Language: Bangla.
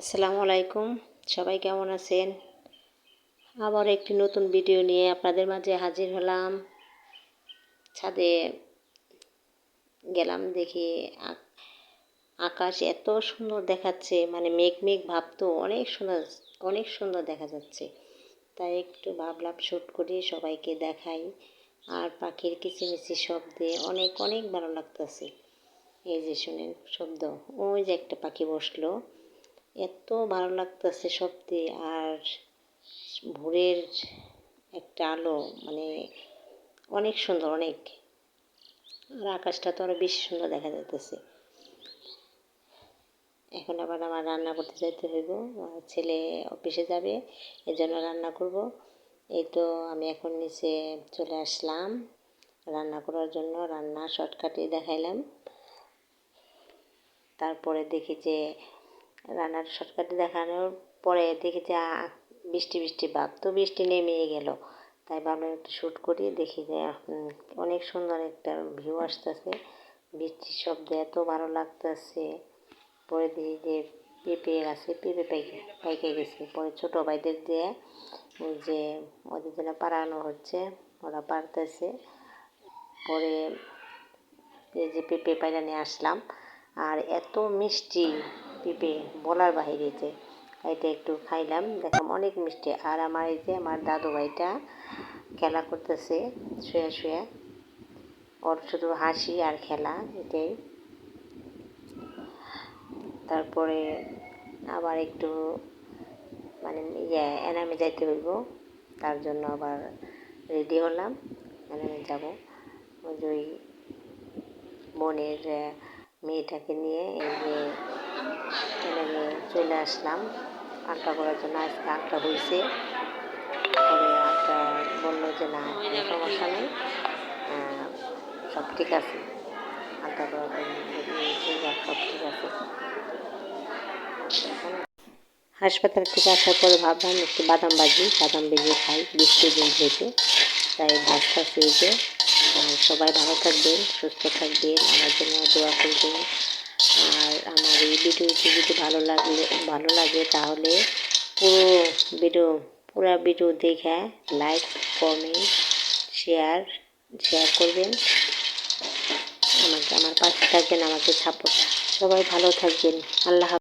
আসসালামু আলাইকুম। সবাই কেমন আছেন? আবার একটি নতুন ভিডিও নিয়ে আপনাদের মাঝে হাজির হলাম। ছাদে গেলাম দেখি আকাশ এত সুন্দর দেখাচ্ছে মানে মেঘ মেঘ ভাব তো অনেক সুন্দর অনেক সুন্দর দেখা যাচ্ছে। তাই একটু ভাবলাম শ্যুট করি সবাইকে দেখাই। আর পাখির কিচিমিচি শব্দে অনেক অনেক ভালো লাগতেছে। এই যে শুনেন শব্দ, ওই যে একটা পাখি বসল। এত ভালো লাগতেছে সত্যি। আর ভোরের একটা আলো মানে অনেক সুন্দর, অনেক। আর আকাশটা তো আরও বেশি সুন্দর দেখা যাইতেছে। এখন আবার আমার রান্না করতে যাইতে হইব। আমার ছেলে অফিসে যাবে এই জন্য রান্না করব। এই তো আমি এখন নিচে চলে আসলাম। রান্না করার জন্য রান্না শর্টকাটে দেখাইলাম। তারপরে দেখি যে রান্নার শর্টকাটে দেখানোর পরে দেখি যে বৃষ্টি বৃষ্টি ভাব তো বৃষ্টি নেমেই গেল। তাই ভাবলাম একটু শ্যুট করি, দেখি যে অনেক সুন্দর একটা ভিউ আসতেছে। বৃষ্টির শব্দে এত ভালো লাগতেছে। পরে দেখি যে, পেঁপে গাছে পেঁপে পাইকে পাইকে গেছে। পরে ছোটো ভাইদের দিয়ে যে, ওদের জন্য পাড়ানো হচ্ছে, ওরা পারতেছে পরে এই যে পেঁপে পাইরা নিয়ে আসলাম। আর এত মিষ্টি পেঁপে বলার বাহিরে যে এটা একটু খাইলাম। দেখলাম অনেক মিষ্টি। আর আমার এই যে আমার দাদু ভাইটা খেলা করতেছে, শুয়ে শুয়ে। ওর শুধু হাসি আর খেলা এটাই। তারপরে আবার একটু মানে ইয়ে এনামে যাইতে হইব। তার জন্য আবার রেডি হলাম, এনামে যাব। ওই বোনের মেয়েটাকে নিয়ে এই যে এনামে চলে আসলাম। আঁকা করার জন্য আজকে আঁকা হয়েছে পরে আঁকা বলল যে, না সমস্যা নেই। সব ঠিক আছে। আঁকা করার জন্য সব ঠিক আছে। হাসপাতাল থেকে আসার পরে ভাবলাম, একটু বাদাম ভাজি। বাদাম ভেজে খাই বৃষ্টির দিন যেহেতু তাই ভাত খাচ্ছি এই যে। সবাই ভালো থাকবেন, সুস্থ থাকবেন। আমার জন্য দোয়া করবেন। আর আমার এই ভিডিওটি যদি ভালো লাগলে, ভালো লাগে তাহলে পুরো ভিডিও পুরো ভিডিও দেখে লাইক কমেন্ট শেয়ার শেয়ার করবেন। আমাকে, আমার পাশে থাকবেন, আমাকে সাপোর্ট সবাই ভালো থাকবেন। আল্লাহ।